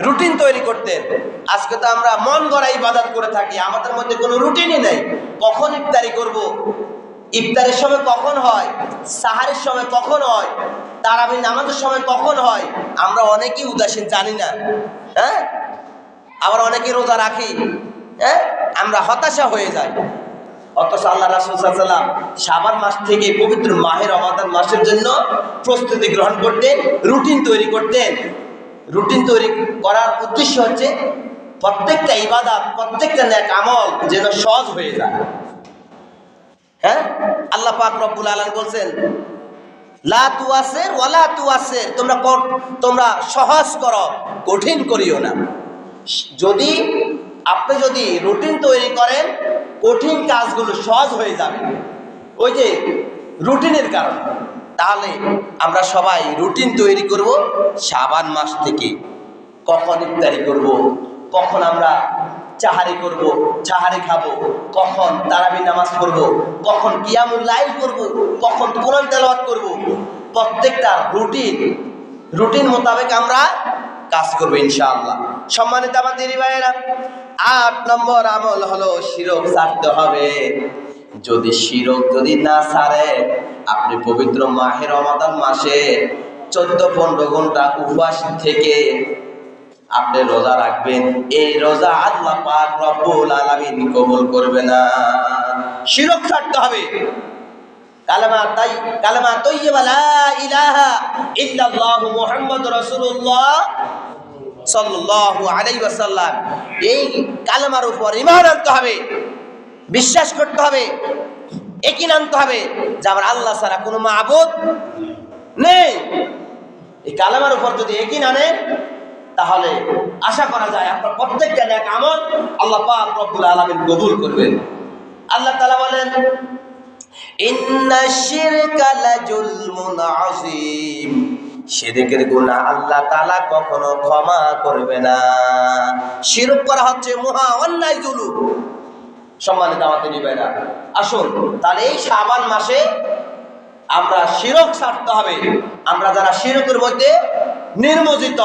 Routine তৈরি করতেন। আজকে তো আমরা মন গড়া ইবাদত করে থাকি, আমাদের মধ্যে কোনো রুটিনই নেই। কখন ইফতারি করব? ইফতারের সময় কখন হয়? সাহারের সময় কখন হয়? তারাবি নামাজের সময় কখন হয়? আমরা অনেকেই উদাসীন, জানি না। হ্যাঁ? আবার অনেকে রোজা রাখি। হ্যাঁ? আমরা হতাশা হয়ে যাই। অথচ আল্লাহ রাসুলসাল্লাম সাবান মাস থেকে পবিত্র মাহের রমাদান মাসের জন্য প্রস্তুতি গ্রহণ করতেন, রুটিন তৈরি করতেন। রুটিন তৈরি করার উদ্দেশ্য হচ্ছে প্রত্যেকটা ইবাদত, প্রত্যেকটা ন্যাক আমল যেন সহজ হয়ে যায়। হ্যাঁ? আল্লাহ পাক রব্বুল আলামিন বলছেন, লা তুয়াসের ওয়ালা তুয়াসের তোমরা তোমরা সহজ করো, কঠিন করিও না। যদি আপনি যদি রুটিন তৈরি করেন, কঠিন কাজগুলো সহজ হয়ে যাবে। ওই যে রুটিনের কারণে। তাহলে আমরা সবাই রুটিন তৈরি করব সাবান মাস থেকে। কখন ইফতারি করব? কখন আমরা চাহারি করব? চাহারি খাব? কখন তারাবি নামাজ পড়ব? কখন কিয়ামুল লাইল করব কখন কোরআন তেলাওয়াত করব? প্রত্যেকটা রুটিন রুটিন মোতাবেক আমরা কাজ করব ইনশাআল্লাহ। সম্মানিত আমার দিদি ভাইয়েরা, আট নম্বর আমল হলো শিরক ছাড়তে হবে। যদি শিরক যদি না ছাড়ে আপনি পবিত্র মাহের রমাদান মাসে চোদ্দ পনেরো ঘণ্টা উপবাস থেকে আপনি রোজা রাখবেন। এই রোজা আল্লাহ পাক রব্বুল আলামিন কবুল করবে না। শিরক ছাড়তে হবে। কালেমা তাই, কালেমা তৈয়বা লা ইলাহা ইল্লাল্লাহু মুহাম্মাদুর রাসূলুল্লাহ সাল্লাল্লাহু আলাইহি ওয়াসাল্লাম। এই কালেমার উপর ঈমান আনতে হবে। বিশ্বাস করতে হবে, একিন আনতে হবে যে আমার আল্লাহ ছাড়া কোনো মাবুদ নেই। এই কালেমার উপর যদি একিন আনেন তাহলে আশা করা যায় আপনার প্রত্যেকটা এক আমল আল্লাহ পাক রব্বুল আলামিন কবুল করবেন। আল্লাহ তাআলা বলেন আল্লাহ কখনো ক্ষমা করবে না। শিরক করা হচ্ছে মহা অন্যায় জুলুম। সম্মানিত আমাদের নিবেনা আসুন তাহলে এই শ্রাবান মাসে আমরা শিরক ছাড়তে হবে। আমরা যারা শিরকের মধ্যে নির্মজিত